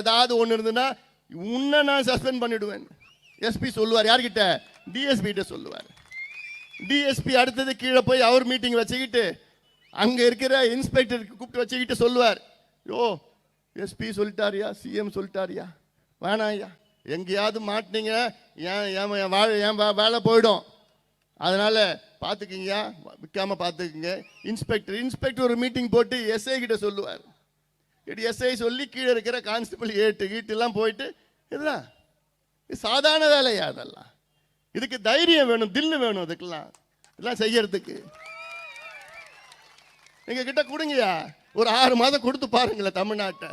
ஏதாவது ஒன்று இருந்ததுன்னா உன்னை நான் சஸ்பெண்ட் பண்ணிவிடுவேன் எஸ்பி சொல்லுவார் யார்கிட்ட? டிஎஸ்பிகிட்ட சொல்லுவார். டிஎஸ்பி அடுத்தது கீழே போய் அவர் மீட்டிங் வச்சுக்கிட்டு அங்கே இருக்கிற இன்ஸ்பெக்டருக்கு கூப்பிட்டு வச்சுக்கிட்டு சொல்லுவார். யோ எஸ்பி சொல்லிட்டாரியா சிஎம் சொல்லிட்டாரியா? வேணாம் ஐயா எங்கேயாவது மாட்டினீங்க ஏன் ஏன் என் வாழ ஏன் வே- வேலை போயிடும். அதனால் பார்த்துக்கிங்க விற்காம பார்த்துக்குங்க. இன்ஸ்பெக்டர் இன்ஸ்பெக்டர் ஒரு மீட்டிங் போட்டு எஸ்ஐ கிட்ட சொல்லுவார். எஸ்ஐ சொல்லி கீழே இருக்கிற கான்ஸ்டபிள் ஏட்டு கீட்டுலாம் போயிட்டு இதுதான் இது சாதாரண வேலையா அதெல்லாம்? இதுக்கு தைரியம் வேணும் தில்லு வேணும் அதுக்கெல்லாம். இதெல்லாம் செய்யறதுக்கு. எங்க கிட்ட கொடுங்கயா ஒரு ஆறு மாதம் கொடுத்து பாருங்களேன் தமிழ்நாட்டை.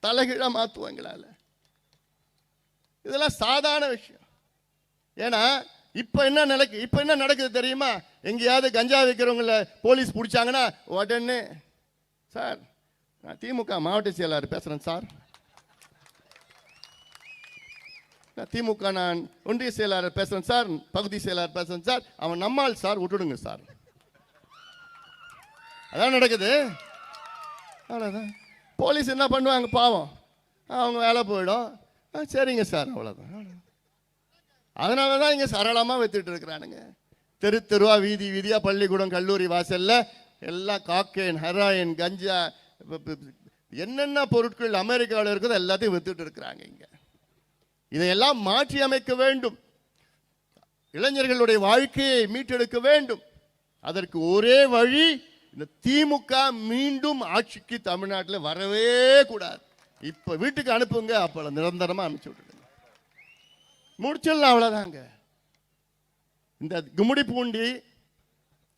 தலைகீழாக மாற்றுவாங்களால இதெல்லாம் சாதாரண விஷயம். ஏன்னா இப்போ என்ன நடக்கு இப்போ என்ன நடக்குது தெரியுமா? எங்கேயாவது கஞ்சா விற்கிறவங்கள போலீஸ் பிடிச்சாங்கன்னா உடனே சார் நான் திமுக மாவட்ட செயலாளர் பேசுகிறேன் சார். நான் திமுக நான் ஒன்றிய செயலாளர் பேசுகிறேன் சார். பகுதி செயலாளர் பேசுகிறேன் சார். அவன் நம்மால் சார் விட்டுடுங்க சார். அதான் நடக்குது. அவ்வளோதான் போலீஸ் என்ன பண்ணுவாங்க பாவம். அவங்க வேலை போயிடும். ஆ, சரிங்க சார். அவ்வளோதான் அதனால தான் இங்கே சரளமாக வைத்துட்டு இருக்கிறானுங்க. தெரு தெருவா வீதி வீதியாக பள்ளிக்கூடம் கல்லூரி வாசலில் எல்லாம் காக்கேன் ஹெராயின் கஞ்சா என்னென்ன பொருட்கள் அமெரிக்காவில் இருக்குதோ எல்லாத்தையும் வித்துட்டு இருக்கிறாங்க இங்க. இதையெல்லாம் மாற்றி அமைக்க வேண்டும். இளைஞர்களுடைய வாழ்க்கையை மீட்டெடுக்க வேண்டும். அதற்கு ஒரே வழி இந்த திமுக மீண்டும் ஆட்சிக்கு தமிழ்நாட்டில் வரவே கூடாது. இப்ப வீட்டுக்கு அனுப்புங்க அப்ப நிரந்தரமா அனுப்பிச்சு விட்டுருங்க முடிச்சிடலாம் அவ்வளவுதாங்க. இந்த கும்முடி பூண்டி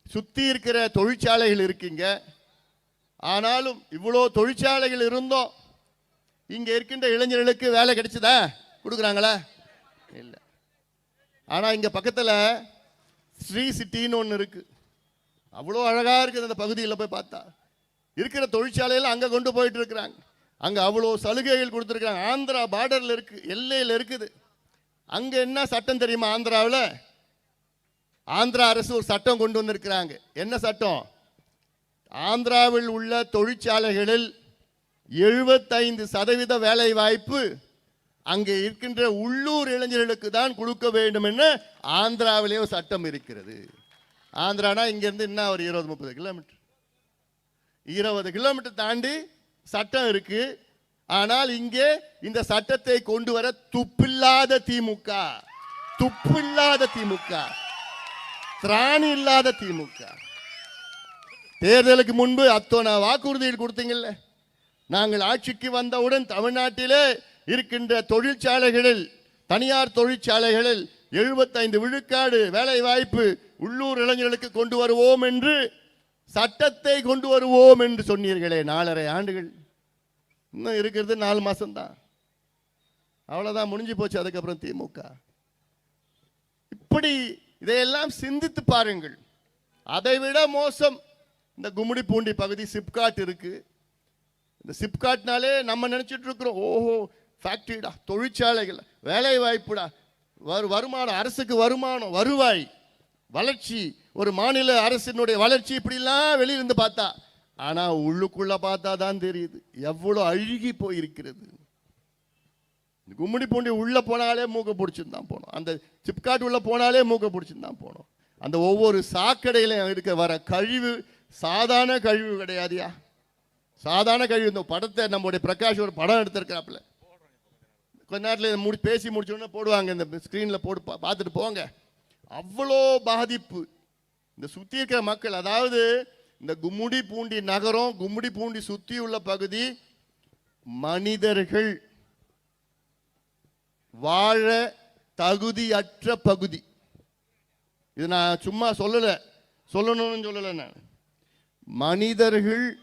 சுத்தி இருக்கிற தொழிற்சாலைகள் இருக்குங்க. ஆனாலும் இவ்வளோ தொழிற்சாலைகள் இருந்தோம். இங்கே இருக்கின்ற இளைஞர்களுக்கு வேலை கிடைச்சதா? கொடுக்குறாங்களா? இல்லை. ஆனால் இங்கே பக்கத்தில் ஸ்ரீ சிட்டின்னு ஒன்று இருக்குது அவ்வளோ அழகாக இருக்குது அந்த பகுதியில் போய் பார்த்தா. இருக்கிற தொழிற்சாலையில் அங்கே கொண்டு போயிட்டு இருக்கிறாங்க. அங்கே அவ்வளோ சலுகைகள் கொடுத்துருக்காங்க ஆந்திரா பார்டரில் இருக்குது எல்லையில் இருக்குது. அங்கே என்ன சட்டம் தெரியுமா ஆந்திராவில்? ஆந்திரா அரசு ஒரு சட்டம் கொண்டு வந்திருக்கிறாங்க. என்ன சட்டம்? ஆந்திராவில் உள்ள தொழிற்சாலைகளில் எழுபத்தைந்து சதவீத வேலை வாய்ப்பு அங்கே இருக்கின்ற உள்ளூர் இளைஞர்களுக்கு தான் கொடுக்க வேண்டும் என்று ஆந்திராவிலேயே ஒரு சட்டம் இருக்கிறது. ஆந்திரானா இங்கிருந்து என்ன ஒரு இருபது முப்பது கிலோமீட்டர். இருபது கிலோமீட்டர் தாண்டி சட்டம் இருக்கு. ஆனால் இங்கே இந்த சட்டத்தை கொண்டு வர துப்பில்லாத திமுக. துப்பில்லாத திமுக. திராணி இல்லாத திமுக. தேர்தலுக்கு முன்பு அத்தனை வாக்குறுதிகள் கொடுத்தீங்கல்ல? நாங்கள் ஆட்சிக்கு வந்தவுடன் தமிழ்நாட்டிலே இருக்கின்ற தொழிற்சாலைகளில் தனியார் தொழிற்சாலைகளில் எழுபத்தைந்து விழுக்காடு வேலை வாய்ப்பு உள்ளூர் இளைஞர்களுக்கு கொண்டு வருவோம் என்று சட்டத்தை கொண்டு வருவோம் என்று சொன்னீர்களே நாலரை ஆண்டுகள். இன்னும் இருக்கிறது நாலு மாதம்தான் அவ்வளோதான் முடிஞ்சு போச்சு அதுக்கப்புறம் திமுக. இப்படி இதையெல்லாம் சிந்தித்து பாருங்கள். அதைவிட மோசம். இந்த கும்மிடி பூண்டி பகுதி சிப்காட் இருக்கு. இந்த சிப்காட்னாலே நம்ம நினச்சிட்டு இருக்கிறோம் ஓஹோ ஃபேக்டரிடா தொழிற்சாலைகள் வேலை வாய்ப்புடா வரு வருமானம் அரசுக்கு வருமானம் வருவாய் வளர்ச்சி ஒரு மாநில அரசினுடைய வளர்ச்சி இப்படிலாம் வெளியிருந்து பார்த்தா ஆனால் உள்ளுக்குள்ள பார்த்தா தான் தெரியுது எவ்வளோ அழுகி போயிருக்கிறது. இந்த கும்மிடி பூண்டி உள்ளே போனாலே மூக்க பிடிச்சிட்டு தான் போனோம். அந்த சிப்காட் உள்ளே போனாலே மூக்க பிடிச்சிருந்தான் தான் போனோம். அந்த ஒவ்வொரு சாக்கடையிலையும் இருக்க வர கழிவு சாதாரண கழிவு கிடையாதுயா? சாதாரண கழிவு இந்த படத்தை நம்முடைய பிரகாஷ் ஒரு படம் எடுத்திருக்கிறாப்புல. கொஞ்ச நேரத்தில் இதை முடி பேசி முடிச்சோடனே போடுவாங்க இந்த ஸ்க்ரீனில் போட்டு பா- பார்த்துட்டு போங்க. அவ்வளோ பாதிப்பு. இந்த சுற்றி இருக்கிற மக்கள் அதாவது இந்த கும்முடி பூண்டி நகரம் கும்முடி பூண்டி சுற்றி உள்ள பகுதி மனிதர்கள் வாழ தகுதியற்ற பகுதி. இது நான் சும்மா சொல்லலை. சொல்லணும்னு சொல்லலை நான். மனிதர்கள்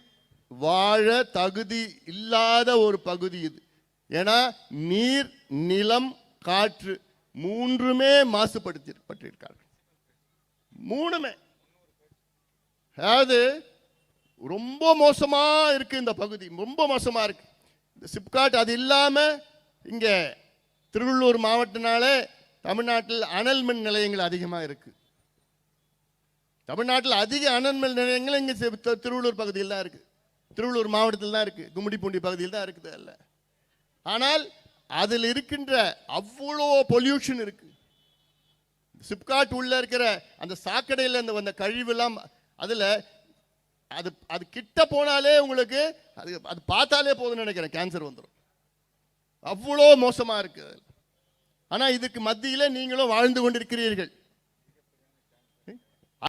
வாழ தகுதி இல்லாத ஒரு பகுதி இது. ஏன்னா நீர் நிலம் காற்று மூன்றுமே மாசுபடுத்தி பட்டிருக்கார்கள் மூணுமே. அதாவது ரொம்ப மோசமா இருக்கு இந்த பகுதி. ரொம்ப மோசமா இருக்கு. இந்த சிப்காட் அது இல்லாம இங்க திருவள்ளூர் மாவட்டனாலே தமிழ்நாட்டில் அனல் மின் நிலையங்கள் அதிகமாக இருக்கு. தமிழ்நாட்டில் அதிக அனல் நிலையங்கள் இங்கே திருவள்ளூர் பகுதியில் தான் இருக்குது திருவள்ளூர் மாவட்டத்தில் தான் இருக்குது கும்மிடிப்பூண்டி பகுதியில் தான் இருக்குது அல்ல. ஆனால் அதில் இருக்கின்ற அவ்வளோ பொல்யூஷன் இருக்குது சிப்காட் உள்ளே இருக்கிற அந்த சாக்கடையில் அந்த வந்த கழிவுலாம் அதில் அது அது கிட்ட போனாலே உங்களுக்கு அது அது பார்த்தாலே போதும்னு நினைக்கிறேன். கேன்சர் வந்துடும் அவ்வளோ மோசமாக இருக்குது ஆனால் இதுக்கு மத்தியில் நீங்களும் வாழ்ந்து கொண்டிருக்கிறீர்கள்.